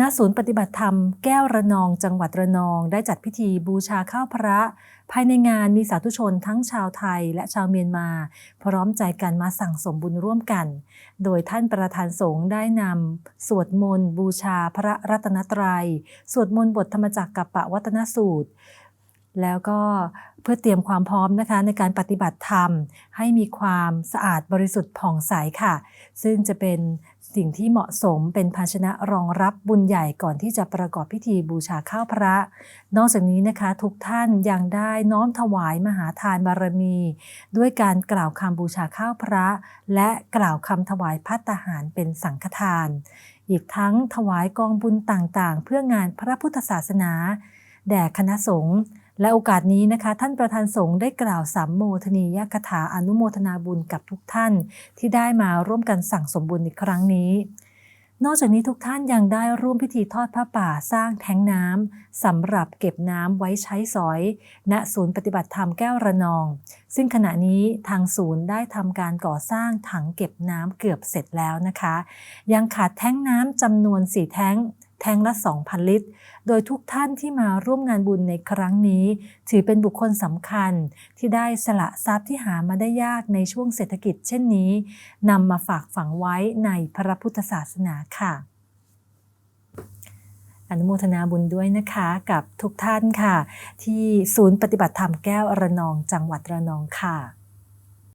ณศูนย์ปฏิบัติธรรมแก้วระนองจังหวัดระนอง ได้จัดพิธีบูชาข้าวพระ ภายในงานมีสาธุชนทั้งชาวไทยและชาวเมียนมา พร้อมใจกันมาสั่งสมบุญร่วมกัน โดยท่านประธานสงฆ์ได้นำสวดมนต์บูชาพระรัตนตรัย สวดมนต์บทธรรมจักรกับปะวัตนสูตร แล้วก็เพื่อเตรียมความพร้อมนะคะในการปฏิบัติธรรม ให้มีความสะอาดบริสุทธิ์ผ่องใสค่ะ ซึ่งจะเป็นสิ่งที่เหมาะสมเป็นภาชนะรองรับบุญใหญ่ก่อนที่จะประกอบพิธีบูชาข้าวพระ นอกจากนี้นะคะทุกท่านยังได้น้อมถวายมหาทานบารมี ด้วยการกล่าวคำบูชาข้าวพระ และกล่าวคำถวายพัตตาหารเป็นสังฆทาน อีกทั้งถวายกองบุญต่างๆ เพื่องานพระพุทธศาสนา แด่คณะสงฆ์ และโอกาสนี้นะคะ ท่านประธานสงฆ์ได้กล่าวสัมโมทนียกถาอนุโมทนาบุญกับทุกท่าน ที่ได้มาร่วมกันสั่งสมบุญในครั้งนี้ นอกจากนี้ทุกท่านยังได้ร่วมพิธีทอดพระป่าสร้างแท้งน้ำสำหรับเก็บน้ำไว้ใช้สอย ณศูนย์ปฏิบัติธรรมแก้วระนอง ซึ่งขณะนี้ทางศูนย์ได้ทำการก่อสร้างถังเก็บน้ำเกือบเสร็จแล้วนะคะ ยังขาดแท้งน้ำจำนวน4แท้ง แท้งละ 2,000 ลิตร โดยทุกท่านที่มาร่วมงานบุญในครั้งนี้ ถือเป็นบุคคลสำคัญที่ได้สละทรัพย์ที่หามาได้ยากในช่วงเศรษฐกิจเช่นนี้นำมาฝากฝังไว้ในพระพุทธศาสนาค่ะ อนุโมทนาบุญด้วยนะคะกับทุกท่านค่ะ ที่ศูนย์ปฏิบัติธรรมแก้วระนองจังหวัดระนองค่ะ